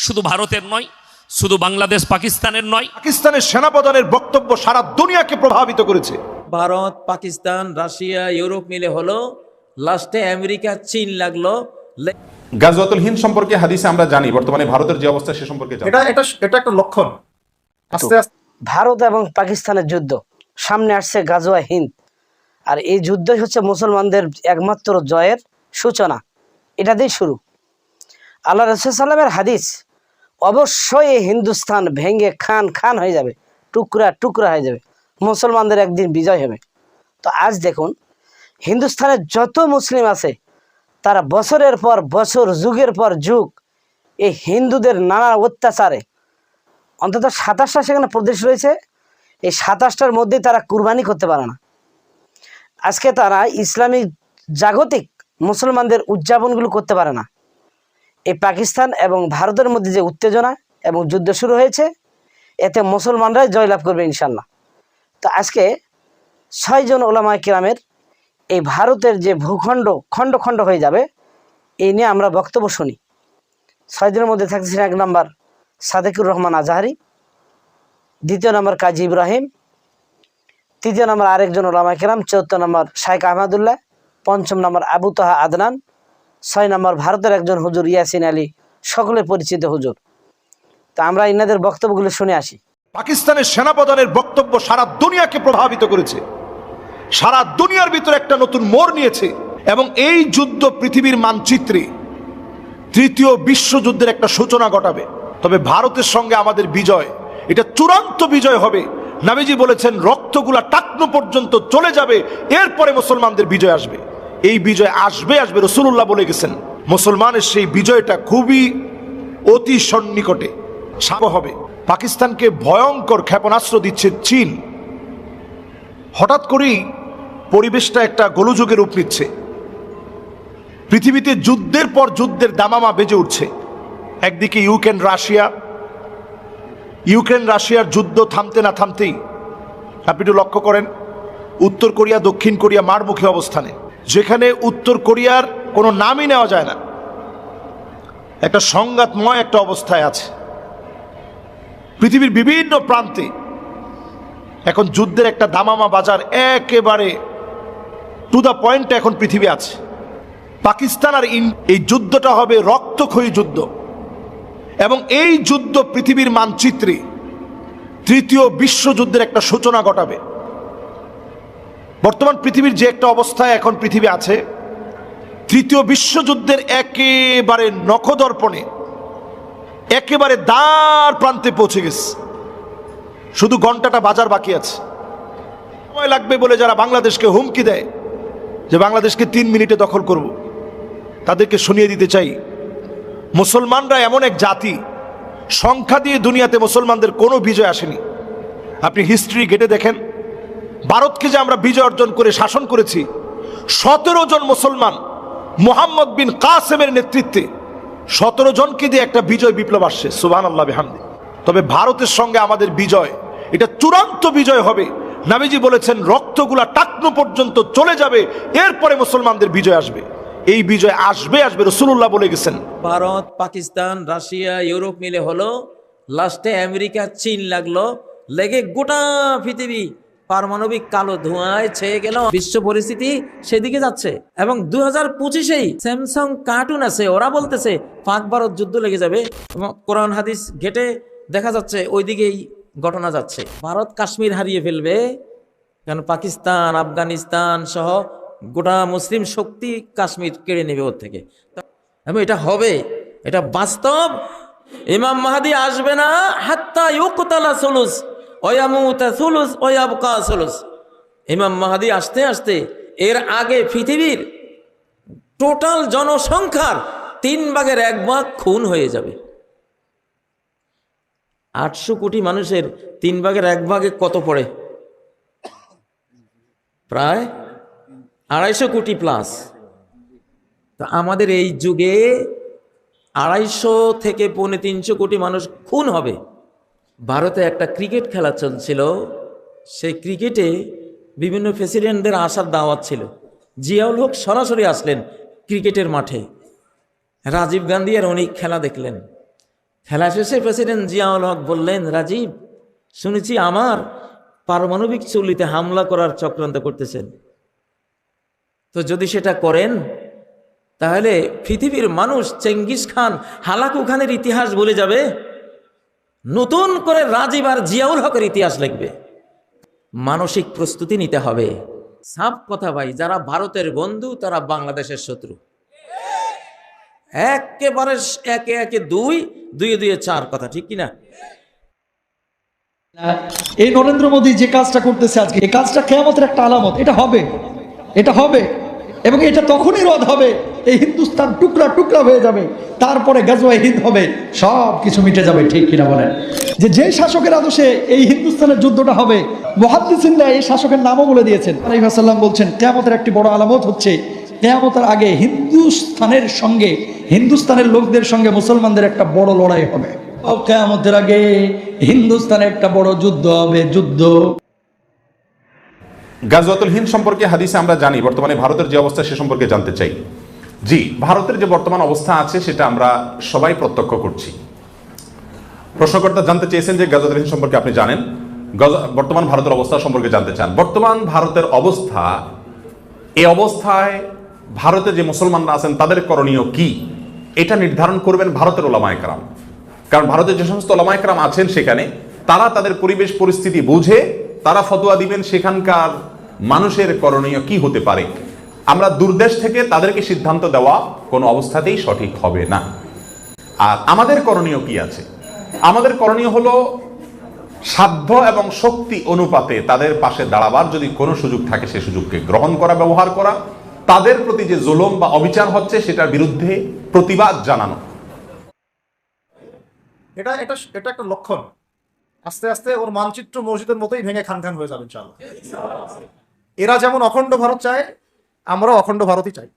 শুধু ভারতের নয় শুধু বাংলাদেশ পাকিস্তানের নয়। পাকিস্তানের সেনাপ্রধানের বক্তব্য সারা দুনিয়াকে প্রভাবিত করেছে। ভারত পাকিস্তান রাশিয়া ইউরোপ মিলে হলো লাস্টে আমেরিকা চীন লাগল। লে- গাজওয়াতুল হিন্দ সম্পর্কে হাদিসে আমরা জানি বর্তমানে ভারতের যে অবস্থা সে সম্পর্কে এটা এটা এটা একটা লক্ষণ। আস্তে আস্তে। ভারত এবং পাকিস্তানের যুদ্ধ সামনে আসছে গাজোয়া হিন্দ। আর এই যুদ্ধই হচ্ছে মুসলমানদের একমাত্র জয়ের সূচনা। এটা দিয়ে শুরু। আল্লাহ রসুলামের হাদিস অবশ্যই হিন্দুস্তান ভেঙে খান খান হয়ে যাবে, টুকরা টুকরা হয়ে যাবে, মুসলমানদের একদিন বিজয় হবে। তো আজ দেখুন হিন্দুস্তানের যত মুসলিম আছে, তারা বছরের পর বছর, যুগের পর যুগ এই হিন্দুদের নানা অত্যাচারে, অন্তত সাতাশটা সেখানে প্রদেশ রয়েছে, এই সাতাশটার মধ্যে তারা কুরবানি করতে পারে না। আজকে তারা ইসলামিক জাগতিক মুসলমানদের উদযাপনগুলো করতে পারে না। এই পাকিস্তান এবং ভারতের মধ্যে যে উত্তেজনা এবং যুদ্ধ শুরু হয়েছে, এতে মুসলমানরাই জয়লাভ করবে ইনশাল্লাহ তো আজকে ছয়জন ওলামা কিরামের এই ভারতের যে ভূখণ্ড, খণ্ড খণ্ড হয়ে যাবে এই নিয়ে আমরা বক্তব্য শুনি। ছয়জনের মধ্যে থাকছেন এক নম্বর সাদেকুর রহমান আজাহারি, দ্বিতীয় নম্বর কাজী ইব্রাহিম, তৃতীয় নম্বর আরেকজন ওলামা কিরাম চতুর্থ নম্বর শাইখ আহমদুল্লাহ, পঞ্চম নম্বর আবু তাহা আদনান ছয় নম্বর ভারতের একজন হুজুর ইয়াসিন আলী, সকলে পরিচিত হুজুর। তা আমরা ইনাদের বক্তব্যগুলো শুনে আসি। পাকিস্তানের সেনাপ্রধানের বক্তব্য সারা দুনিয়াকে প্রভাবিত করেছে। সারা দুনিয়ার ভিতরে একটা নতুন মোড় নিয়েছে এবং এই যুদ্ধ পৃথিবীর মানচিত্রে তৃতীয় বিশ্বযুদ্ধের একটা সূচনা ঘটাবে। তবে ভারতের সঙ্গে আমাদের বিজয়, এটা চূড়ান্ত বিজয় হবে। নাবিজি বলেছেন, রক্তগুলা টাকনো পর্যন্ত চলে যাবে, এরপরে মুসলমানদের বিজয় আসবে। এই বিজয় আসবে আসবে রসুল্লাহ বলে গেছেন। মুসলমানের সেই বিজয়টা খুবই অতি সন্নিকটে। সাব হবে। পাকিস্তানকে ভয়ঙ্কর ক্ষেপণাস্ত্র দিচ্ছে চীন। হঠাৎ করেই পরিবেশটা একটা গোলযোগের রূপ নিচ্ছে। পৃথিবীতে যুদ্ধের পর যুদ্ধের দামামা বেজে উঠছে। একদিকে ইউক্রেন, রাশিয়া। ইউক্রেন, রাশিয়ার যুদ্ধ থামতে না থামতেই, আপনি একটু লক্ষ্য করেন, উত্তর কোরিয়া, দক্ষিণ কোরিয়া মারমুখী অবস্থানে। যেখানে উত্তর কোরিয়ার কোনো নামই নেওয়া যায় না। একটা সংঘাতময় একটা অবস্থায় আছে। পৃথিবীর বিভিন্ন প্রান্তে এখন যুদ্ধের একটা দামামা বাজার একেবারে টু দ্য পয়েন্টে এখন পৃথিবী আছে। পাকিস্তান আর এই যুদ্ধটা হবে রক্তক্ষয়ী যুদ্ধ। এবং এই যুদ্ধ পৃথিবীর মানচিত্রে তৃতীয় বিশ্বযুদ্ধের একটা সূচনা ঘটাবে। বর্তমান পৃথিবীর যে একটা অবস্থায় এখন পৃথিবী আছে, তৃতীয় বিশ্বযুদ্ধের একেবারে নখদর্পণে, একেবারে দ্বার প্রান্তে পৌঁছে গেছে। শুধু ঘন্টাটা বাজার বাকি আছে। সময় লাগবে বলে যারা বাংলাদেশকে হুমকি দেয়, যে বাংলাদেশকে তিন মিনিটে দখল করব, তাদেরকে শুনিয়ে দিতে চাই। মুসলমানরা এমন এক জাতি, সংখ্যা দিয়ে দুনিয়াতে মুসলমানদের কোনো বিজয় আসেনি। আপনি হিস্ট্রি ঘেটে দেখেন ভারতকে যে আমরা বিজয় অর্জন করে শাসন করেছি, সতেরো জন মুসলমান মোহাম্মদ বিন কাসেমের নেতৃত্বে সতেরো জনকে দিয়ে একটা বিজয় বিপ্লব আসছে সুবাহ আল্লাহ বেহামদি। তবে ভারতের সঙ্গে আমাদের বিজয়, এটা চূড়ান্ত বিজয় হবে। নাবিজি বলেছেন, রক্তগুলা টাকনো পর্যন্ত চলে যাবে, এরপরে মুসলমানদের বিজয় আসবে। এই বিজয় আসবে আসবে রসুল্লাহ বলে গেছেন। ভারত, পাকিস্তান, রাশিয়া, ইউরোপ মিলে হলো, লাস্টে আমেরিকা, চীন লাগল, লেগে গোটা পৃথিবী পারমাণবিক কালো ধোঁয়ায় ছেয়ে গেল বিশ্ব পরিস্থিতি সেদিকে যাচ্ছে। এবং দু হাজার পঁচিশেই স্যামসাং কার্টুন আছে, ওরা বলতেছে পাক ভারত যুদ্ধ লেগে যাবে এবং কোরআন হাদিস ঘেটে দেখা যাচ্ছে ওইদিকেই ঘটনা যাচ্ছে। ভারত কাশ্মীর হারিয়ে ফেলবে কারণ পাকিস্তান, আফগানিস্তান সহ গোটা মুসলিম শক্তি কাশ্মীর কেড়ে নেবে ওর থেকে। এবং এটা হবে, এটা বাস্তব। ইমাম মাহাদি আসবে না, হাত্তা ইউকতালা সুলুস। ইমাম মাহাদি আসতে আসতে এর আগে পৃথিবীর টোটাল জনসংখ্যার তিন ভাগের এক ভাগ খুন হয়ে যাবে। আটশো কোটি মানুষের তিন ভাগের এক ভাগে কত পড়ে? প্রায় আড়াইশো কোটি প্লাস তো আমাদের এই যুগে আড়াইশো থেকে পৌনে তিনশো কোটি মানুষ খুন হবে। ভারতে একটা ক্রিকেট খেলা চলছিল। সেই ক্রিকেটে বিভিন্ন প্রেসিডেন্টদের আসার দাওয়াত ছিল। জিয়াউল হক সরাসরি আসলেন ক্রিকেটের মাঠে। রাজীব গান্ধী আর উনি খেলা দেখলেন। খেলা শেষে প্রেসিডেন্ট জিয়াউল হক বললেন, রাজীব, শুনেছি আমার পারমাণবিক চুল্লিতে হামলা করার চক্রান্ত করতেছেন। তো যদি সেটা করেন, তাহলে পৃথিবীর মানুষ চেঙ্গিস খান হালাকু খানের ইতিহাস বলে যাবে। নতুন করে রাজীব আর জিয়াউল হকের ইতিহাস লিখবে। মানসিক প্রস্তুতি নিতে হবে। সাপ কথা ভাই, যারা ভারতের বন্ধু, তারা বাংলাদেশের শত্রু। একেবারে একে একে দুই, দুয়ে দুয়ে চার কথা, ঠিক কিনা? এই নরেন্দ্র মোদী যে কাজটা করতেছে আজকে, এই কাজটা কেয়ামতের একটা আলামত, এটা হবে এটা হবে, এবং এটা তখনই রদ হবে। এই হিন্দুস্তান টুকরা টুকরা হয়ে যাবে, তারপরে গাজওয়াই হিন্দ হবে, সব কিছু মিটে যাবে, ঠিক কিনা বলেন? যে যে শাসকের আদর্শে এই হিন্দুস্তানের যুদ্ধটা হবে মহাদ্দিসিন্দা এই শাসকের নামও বলে দিয়েছেন। আলাইহাসাল্লাম বলছেন, কেয়ামতের একটি বড় আলামত হচ্ছে, কেয়ামতের আগে হিন্দুস্তানের সঙ্গে, হিন্দুস্তানের লোকদের সঙ্গে মুসলমানদের একটা বড় লড়াই হবে। কেয়ামতের আগে হিন্দুস্তানে একটা বড় যুদ্ধ হবে, যুদ্ধ। গাজওয়াতুল হিন্দ সম্পর্কে হাদিসে আমরা জানি, বর্তমানে ভারতের যে অবস্থা সে সম্পর্কে জানতে চাই। জি, ভারতের যে বর্তমান অবস্থা আছে, সেটা আমরা সবাই প্রত্যক্ষ করছি। প্রশ্নকর্তা জানতে চেয়েছেন যে গাজওয়াতুল হিন্দ সম্পর্কে আপনি জানেন। বর্তমান ভারতের অবস্থা সম্পর্কে জানতে চান। বর্তমান ভারতের অবস্থা, এ অবস্থায় ভারতে যে মুসলমানরা আছেন, তাদের করণীয় কি? এটা নির্ধারণ করবেন ভারতের ওলামায়করাম কারণ ভারতের যে সমস্ত ওলামায়করাম আছেন সেখানে, তারা তাদের পরিবেশ পরিস্থিতি বুঝে, তারা ফতোয়া দিবেন সেখানকার মানুষের করণীয় কি হতে পারে। আমরা দূরদেশ থেকে তাদেরকে সিদ্ধান্ত দেওয়া কোনো অবস্থাতেই সঠিক হবে না। আর আমাদের করণীয় কি আছে? আমাদের করণীয় হলো সাধ্য এবং শক্তি অনুপাতে তাদের পাশে দাঁড়াবার যদি কোনো সুযোগ থাকে, সে সুযোগকে গ্রহণ করা, ব্যবহার করা। তাদের প্রতি যে জুলুম বা অবিচার হচ্ছে, সেটার বিরুদ্ধে প্রতিবাদ জানানো। এটা এটা এটা একটা লক্ষণ। আস্তে আস্তে ওর মানচিত্র মসজিদের মতোই ভেঙে খান খান হয়ে যাবে, ইনশাআল্লাহ। এরা যেমন অখণ্ড ভারত চায় আমরাও অখণ্ড ভারতই চাই।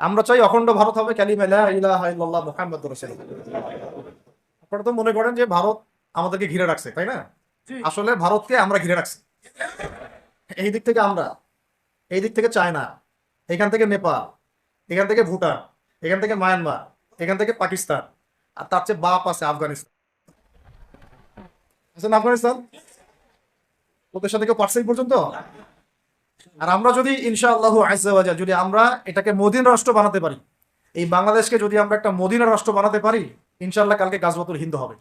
আমরা চাই অখণ্ড ভারত হবে আপনারা তো মনে করেন যে ভারত আমাদেরকে ঘিরে রাখছে তাই না? আসলে ভারতকে আমরা ঘিরে রাখছি। এই দিক থেকে আমরা এই দিক থেকে চায়না এখান থেকে নেপাল এখান থেকে ভুটান এখান থেকে মায়ানমার এখান থেকে পাকিস্তান আর তার চেয়ে বাপ আছে আফগানিস্তান। আছেন আফগানিস্তান? ওদের সাথে কেউ পারছে এই পর্যন্ত? আর আমরা যদি, ইনশাআল্লাহ আইসাবাজা যদি আমরা এটাকে মদিনা রাষ্ট্র বানাতে পারি, এই বাংলাদেশকে যদি আমরা একটা মদিনা রাষ্ট্র বানাতে পারি, ইনশাআল্লাহ কালকে গাছবাতুল হিন্দু হবে।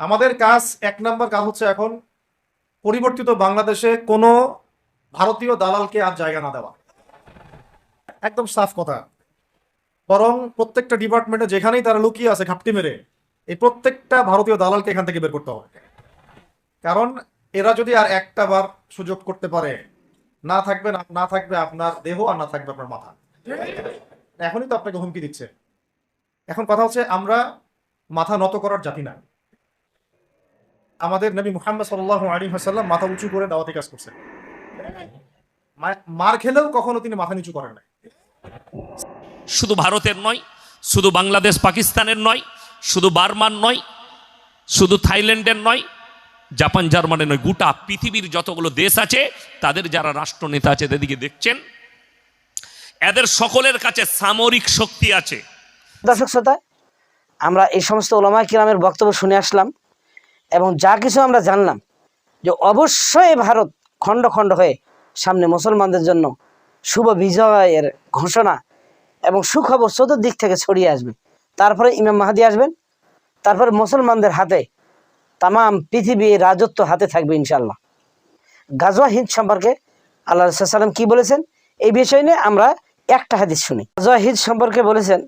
আমাদের কাজ, এক নাম্বার কাজ হচ্ছে এখন পরিবর্তিত বাংলাদেশে কোনো ভারতীয় দালালকে আর জায়গা না দেওয়া। একদম সাফ কথা। বরং প্রত্যেকটা ডিপার্টমেন্টে যেখানেই তারা লুকিয়ে আছে ঘাপটি মেরে, এই প্রত্যেকটা ভারতীয় দালালকে এখান থেকে বের করতে হবে। কারণ এরা যদি আর একটা বার সুযোগ করতে পারে, না থাকবে না থাকবে আপনার দেহ আর না থাকবে আপনার মাথা। এখনই তো আপনাকে হুমকি দিচ্ছে। এখন কথা হচ্ছে আমরা মাথা নত করার জাতি না। আমাদের নবী মুহাম্মদ সাল্লাহ আলী হাসাল্লাম মাথা উঁচু করে দাওয়াতি কাজ করছেন। মা- মার খেলেও কখনো তিনি মাথা নিচু করেন না শুধু ভারতের নয়, শুধু বাংলাদেশ, পাকিস্তানের নয়, শুধু বার্মার নয়, শুধু থাইল্যান্ডের নয় জাপান, জার্মানি নয়, গোটা পৃথিবীর যতগুলো দেশ আছে, তাদের যারা রাষ্ট্রনেতা আছে, তাদেরকে দেখছেন। এদের সকলের কাছে সামরিক শক্তি আছে। দর্শক শ্রোতা, আমরা এই সমস্ত ওলামা কিরামের বক্তব্য শুনে আসলাম এবং যা কিছু আমরা জানলাম যে অবশ্যই ভারত খণ্ড খণ্ড হয়ে সামনে মুসলমানদের জন্য শুভ বিজয়ের ঘোষণা এবং সুখবর চতুর্দিক থেকে ছড়িয়ে আসবে। তারপরে ইমাম মাহাদি আসবেন, তারপরে মুসলমানদের হাতে তামাম পৃথিবীর রাজত্ব হাতে থাকবে ইনশাল্লাহ গাজওয়া হিন্দ সম্পর্কে আল্লাহ সাল্লাম কি বলেছেন? এই বিষয় নিয়ে আমরা একটা হাদিস শুনি। গাজওয়া হিন্দ সম্পর্কে বলেছেন,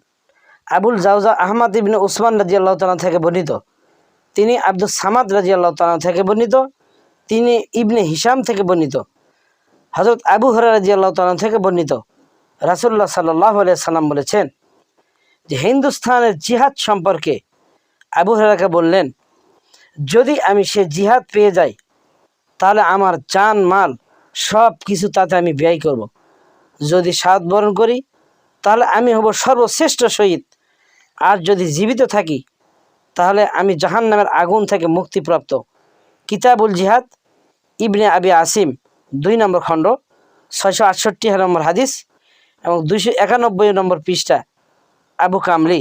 আবুল জাউজা আহমদ ইবনে উসমান রাজি আল্লাহ তালা থেকে বর্ণিত। তিনি আব্দুল সামাদ রাজি আল্লাহ তালা থেকে বর্ণিত। তিনি ইবনে হিসাম থেকে বর্ণিত। হজরত আবু হরা রাজি আল্লাহ তালা থেকে বর্ণিত। রাসুল্লাহ সাল্লাহ সাল্লাম বলেছেন যে হিন্দুস্তানের জিহাদ সম্পর্কে আবু হরাকে বললেন যদি আমি সে জিহাদ পেয়ে যাই, তাহলে আমার জান, মাল সব কিছু তাতে আমি ব্যয় করব। যদি সাত বরণ করি, তাহলে আমি হব সর্বশ্রেষ্ঠ শহীদ। আর যদি জীবিত থাকি, তাহলে আমি জাহান নামের আগুন থেকে মুক্তিপ্রাপ্ত। কিতাবুল জিহাদ, ইবনে আবি আসিম, দুই নম্বর খণ্ড, ছয়শো আটষট্টি নম্বর হাদিস এবং দুইশো একানব্বই নম্বর পৃষ্ঠা, আবু কামলি।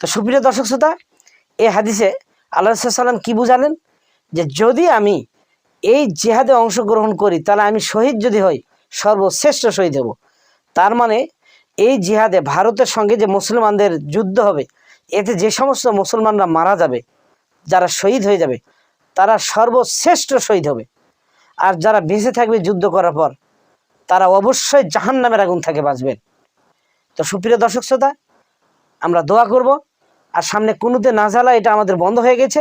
তো সুপ্রিয় দর্শক শ্রোতা এই হাদিসে আল্লাহ সাল্লাম কি বুঝালেন? যে যদি আমি এই জেহাদে অংশগ্রহণ করি, তাহলে আমি শহীদ যদি হই, সর্বশ্রেষ্ঠ শহীদ হব। তার মানে এই জিহাদে ভারতের সঙ্গে যে মুসলমানদের যুদ্ধ হবে, এতে যে সমস্ত মুসলমানরা মারা যাবে, যারা শহীদ হয়ে যাবে, তারা সর্বশ্রেষ্ঠ শহীদ হবে। আর যারা বেঁচে থাকবে যুদ্ধ করার পর, তারা অবশ্যই জাহান নামের আগুন থেকে বাঁচবেন। তো সুপ্রিয় দর্শক শ্রোতা, আমরা দোয়া করব আর সামনে কুনুতে নাজালা এটা আমাদের বন্ধ হয়ে গেছে।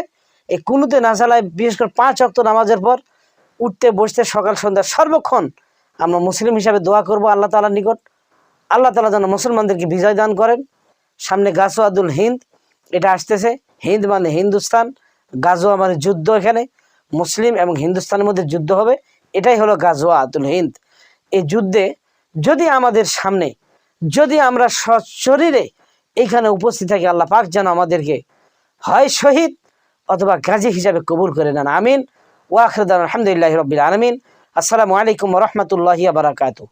এই কুনুতে না নাজালায় বিশেষ করে পাঁচ অক্ত নামাজের পর উঠতে, বসতে সকাল, সন্ধ্যা সর্বক্ষণ আমরা মুসলিম হিসাবে দোয়া করব আল্লাহ তালার নিকট। আল্লাহ তালা যেন মুসলমানদেরকে বিজয় দান করেন। সামনে গাজোয়াদুল হিন্দ, এটা আসতেছে। হিন্দ মানে হিন্দুস্তান গাজোয়া মানে যুদ্ধ এখানে। মুসলিম এবং হিন্দুস্তানের মধ্যে যুদ্ধ হবে, এটাই হলো গাজোয়া আতুল হিন্দ। এই যুদ্ধে যদি আমাদের সামনে, যদি আমরা সশরীরে এইখানে উপস্থিত থাকে আল্লাহ পাক যেন আমাদেরকে হয় শহীদ অথবা গাজী হিসাবে কবুল করে নেন। আমিন। ওয়াখরদান আলহামদুলিল্লাহ রবিল আলমিন। আসসালামু আলাইকুম রহমতুল্লাহ বারাকাতু